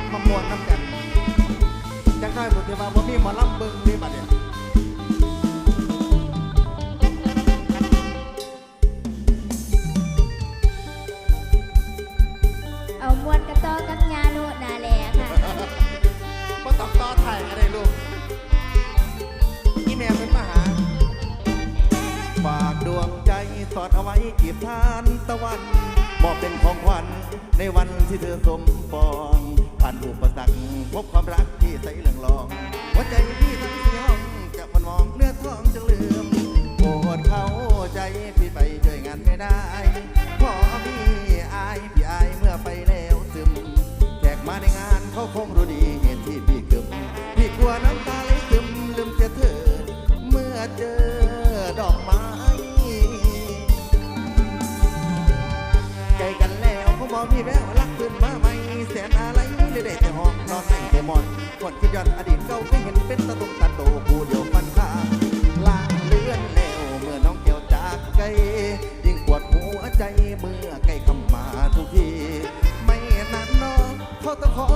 ับมามวนน้ำกันจังน้บุตรเทวาบ่มีหมอลำเบิ่งดีบัดเนี่ยเอามวนกระต้อกับยาโนดนาแลค่ะบ่ต้องต่อถ่ยกันได้ลูกนี่แม่เป็นมาหาฝากดวงใจสอดเอาไว้กีบทานตะวันบอกเป็นของขวัญในวันที่เธอสมปอง ผ่านอุปสรรคพบความรักที่ใสเหลืองลองหัวใจพี่ทั้งสี่ห้องจะมันมองเนื้อท้องจังลืมโปรดเข้าใจพี่ไปช่วยงานไม่ได้พอพี่อายพี่อายเมื่อไปแล้วซึมแขกมาในงานเขาคงรู้ดีเหตุที่พี่กึมพี่กลัวน้ำตาไหลซึมลืมเสียเธอ เมื่อเจอดอกไม้ไกลกันแล้วเขาบอกมีแววรักขึ้นมาใหม่แสนอะไร ได้แต่ห้องนอนในแต่มอนคนคิดย้อนอดีตเก่าเคยเห็นเป็นตะตุงตะโตผู้เดียวฟันขาลางเลื่อนแล้วเมื่อน้องแก้วจากไกลยิ่งปวดหัวใจเมื่อใกล้คำมาทุกที ไม่นานน้องเขาต้องขอ